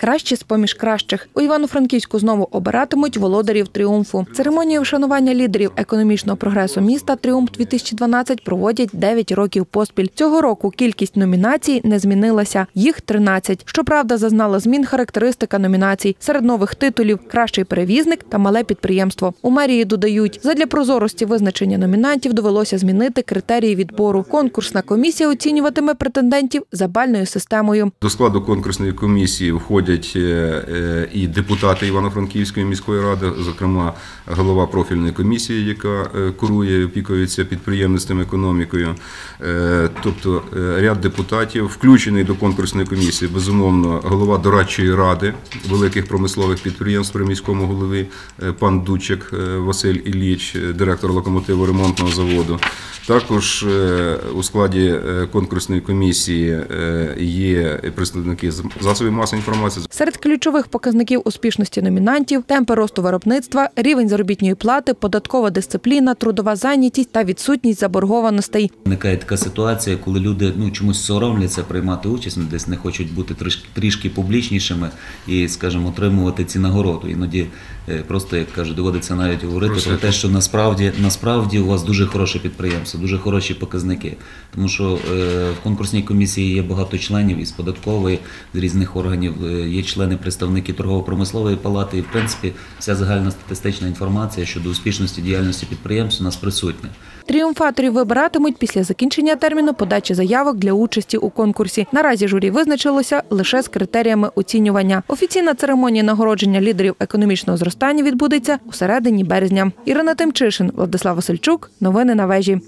кращі з поміж кращих. У Івано-Франківську знову обиратимуть володарів тріумфу. Церемонію вшанування лідерів економічного прогресу міста Тріумф 2012 проводять 9 років поспіль. Цього року кількість номінацій не змінилася. Їх 13. Щоправда, зазнала змін характеристика номінацій. Серед нових титулів кращий перевізник та мале підприємство. У мерії додають, задля прозорості визначення номінантів довелося змінити критерії відбору. Конкурсна комісія оцінюватиме претендентів за бальною системою. До складу конкурсної комісії входять е, е, і депутати Івано-Франківської міської ради, зокрема голова профільної комісії, яка е, курує і опікується підприємництвом економікою. Тобто ряд депутатів, включений до конкурсної комісії, безумовно, голова дорадчої ради великих промислових підприємств при міському голові пан Дучик е, Василь Ілліч, директор локомотиву ремонтного заводу. Також у складі конкурсної комісії є представники засобів масової інформації. Серед ключових показників успішності номінантів темпи росту виробництва, рівень заробітної плати, податкова дисципліна, трудова зайнятість та відсутність заборгованостей. Виникає така ситуація, коли люди ну чомусь соромляться приймати участь, ну, десь не хочуть бути трішки трішки публічнішими і, скажімо, отримувати ці нагороду. Іноді е, просто як кажуть, доводиться навіть говорити Просто про те, що насправді насправді у вас дуже хороше підприємство, дуже хороші показники. Тому що е, в конкурсній комісії є багато членів із податкової, з різних органів, е, є члени представники торгово-промислової палати, і в принципі вся загальна статистична інформація щодо успішності діяльності підприємств у нас присутня. Тріумфаторів вибиратимуть після закінчення терміну подачі заявок для участі у конкурсі. Наразі журі визначилося лише з критеріями оцінювання. Офіційна церемонія нагородження лідерів економічного зростання відбудеться у середині березня. Ірина Тимчишин, Владислав Васильчук. Новини на вежі.